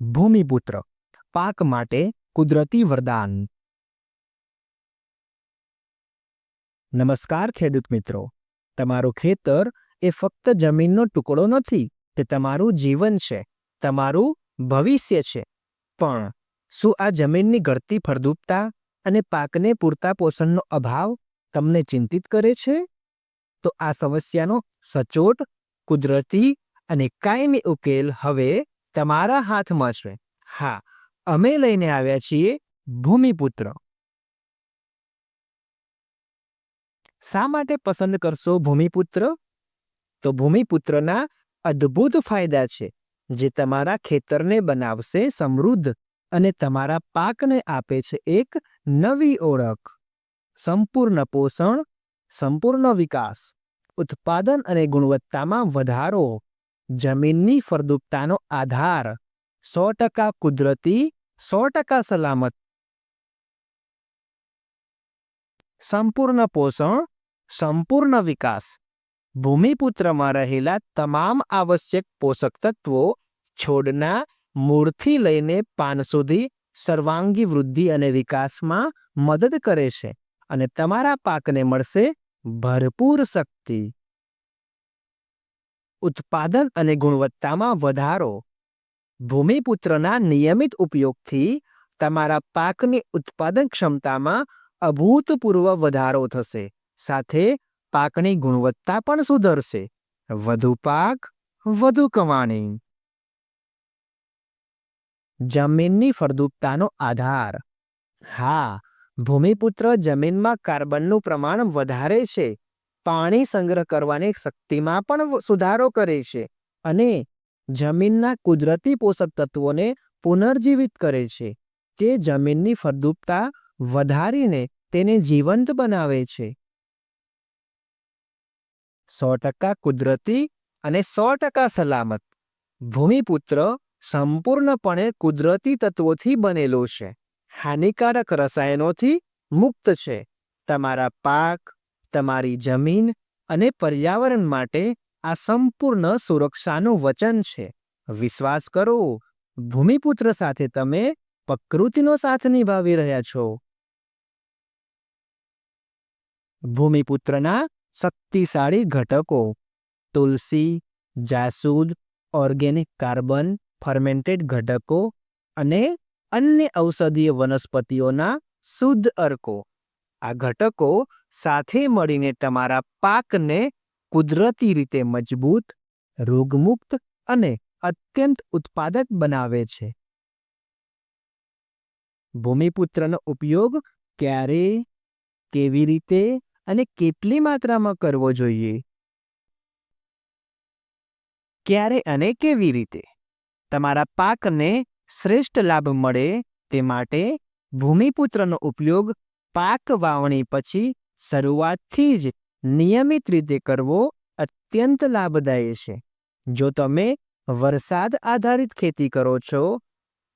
ભૂમિપુત્ર, પાક માટે કુદરતી વરદાન. નમસ્કાર ખેડૂત મિત્રો, તમારું ખેતર એ ફક્ત જમીનનો ટુકડો નથી, તે તમારું જીવન છે, તમારું ભવિષ્ય છે. પણ, શું આ જમીનની ઘટતી ફળદ્રુપતા અને પાકને પૂરતા પોષણનો અભાવ તમને ચિંતિત કરે છે? તો આ સમસ્યાનો સચોટ, કુદરતી અને કાયમી ઉકેલ હવે તમારા હાથમાં છે હા, અમે લઈને આવ્યા છીએ ભૂમિપુત્ર. શા માટે પસંદ કરશો ભૂમિપુત્ર? તો ભૂમિપુત્રના અદ્ભુત ફાયદા છે, જે તમારા ખેતરને બનાવશે સમૃદ્ધ અને તમારા પાકને આપે છે એક નવી ઓળખ. સંપૂર્ણ પોષણ, સંપૂર્ણ વિકાસ, ઉત્પાદન અને ગુણવત્તામાં વધારો. જમીનની ફળદ્રુપતાનો આધાર. સો ટકા કુદરતી, સો ટકા સલામત. સંપૂર્ણ પોષણ, સંપૂર્ણ વિકાસ. ભૂમિપુત્રમાં રહેલા તમામ આવશ્યક પોષક તત્વો છોડના મૂળથી લઈને પાન સુધી સર્વાંગી વૃદ્ધિ અને વિકાસમાં મદદ કરે છે અને તમારા પાકને મળશે ભરપૂર શક્તિ. ઉત્પાદન અને ગુણવત્તામાં વધારો. ભૂમિપુત્રના નિયમિત ઉપયોગથી તમારા પાકની ઉત્પાદન ક્ષમતામાં અભૂતપૂર્વ વધારો થશે, સાથે પાકની ગુણવત્તા પણ સુધરશે. વધુ પાક, વધુ કમાણી. જમીનની ફળદ્રુપતાનો આધાર. હા, ભૂમિપુત્ર જમીનમાં કાર્બનનું પ્રમાણ વધારે છે. પાણી સંગ્રહ કરવાની શક્તિમાં પણ સુધારો કરે છે અને જમીનના કુદરતી પોષક તત્વોને પુનર્જીવિત કરે છે. તે જમીનની ફળદ્રુપતા વધારીને તેને જીવંત બનાવે છે. સો ટકા કુદરતી અને સો ટકા સલામત. ભૂમિપુત્ર સંપૂર્ણપણે કુદરતી તત્વોથી બનેલો છે. હાનિકારક રસાયણોથી મુક્ત છે. તમારા પાક તમારી જમીન અને પર્યાવરણ માટે આ સંપૂર્ણ સુરક્ષાનું વચન છે. વિશ્વાસ કરો, ભૂમિપુત્ર સાથે તમે પ્રકૃતિનો સાથ નિભાવી રહ્યા છો. ભૂમિપુત્રના શક્તિશાળી ઘટકો, તુલસી, જાસૂદ, ઓર્ગેનિક કાર્બન, ફર્મેન્ટેડ ઘટકો અને અન્ય ઔષધીય વનસ્પતિઓના શુદ્ધ અર્કો. આ ઘટકો સાથે મળીને તમારા પાકને કુદરતી રીતે મજબૂત, રોગમુક્ત અને અત્યંત ઉત્પાદક બનાવે છે. ભૂમિપુત્રનો ઉપયોગ ક્યારે, કેવી રીતે અને કેટલી માત્રામાં કરવો જોઈએ? ક્યારે અને કેવી રીતે? તમારા પાકને શ્રેષ્ઠ લાભ મળે તે માટે ભૂમિપુત્રનો ઉપયોગ પાક વાવણી પછી શરૂઆતથી જ નિયમિત રીતે કરવો અત્યંત લાભદાયી છે. જો તમે વરસાદ આધારિત ખેતી કરો છો,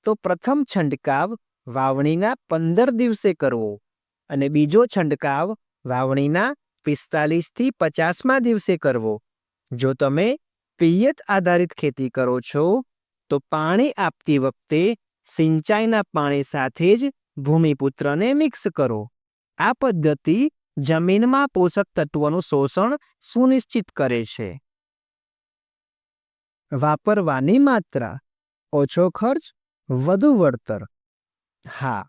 તો પ્રથમ છંટકાવ વાવણીના પંદર દિવસે કરવો અને બીજો છંટકાવ વાવણીના પિસ્તાલીસથી પચાસમા દિવસે કરવો. જો તમે પિયત આધારિત ખેતી કરો છો, તો પાણી આપતી વખતે સિંચાઈના પાણી સાથે જ ભૂમિપુત્રને મિક્સ કરો. આ પદ્ધતિ જમીનમાં પોષક તત્વોનું શોષણ સુનિશ્ચિત કરે છે. વાપરવાની માત્રા. ઓછો ખર્ચ, વધુ વળતર. હા,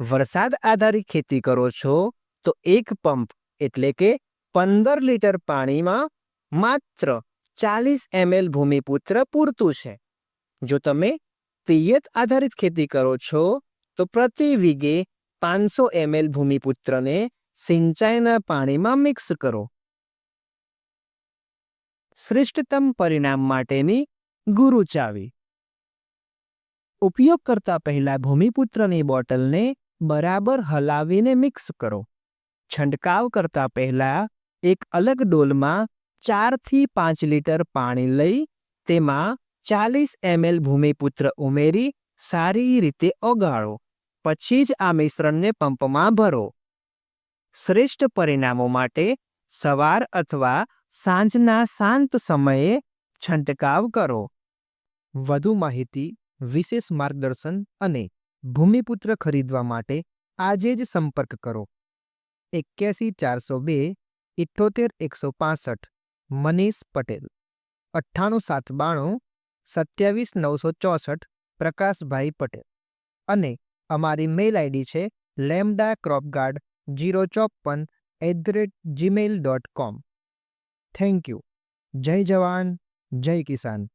વરસાદ આધારિત ખેતી કરો છો તો એક પંપ એટલે કે પંદર લીટર પાણીમાં માત્ર ચાલીસ એમએલ ભૂમિપુત્ર પૂરતું છે. જો તમે પિયત આધારિત ખેતી કરો છો તો પ્રતિ વીઘે પાંચસો એમએલ ભૂમિપુત્રને સિંચાઈના પાણીમાં મિક્સ કરો. શ્રેષ્ઠતમ પરિણામ માટેની ગુરુ ચાવી. ઉપયોગ કરતા પહેલા ભૂમિપુત્રની બોટલને બરાબર હલાવીને મિક્સ કરો. છંટકાવ કરતા પહેલા એક અલગ ડોલમાં ચારથી પાંચ લીટર પાણી લઈ તેમાં ચાલીસ એમએલ ભૂમિપુત્ર ઉમેરી સારી રીતે ઓગાળો. પછી જ આ મિશ્રણને પંપમાં ભરો. શ્રેષ્ઠ પરિણામો માટે સવાર અથવા સાંજના શાંત સમયે છંટકાવ કરો. વધુ માહિતી, વિશેષ માર્ગદર્શન અને ભૂમિપુત્ર ખરીદવા માટે આજે જ સંપર્ક કરો. એક્યાસી ચારસો બે ઇઠ્ઠોતેર એકસો પાસઠ, મનીષ પટેલ. અઠ્ઠાણું સાત બાણું, સત્યાવીસ નવસો ચોસઠ, પ્રકાશભાઈ પટેલ. અને અમારી મેલ આઈડી છે લેમડા ક્રોપગાર્ડ જીરો ચોપન at the rate Gmail dot com. Thank you. જય જવાન, જય કિસાન.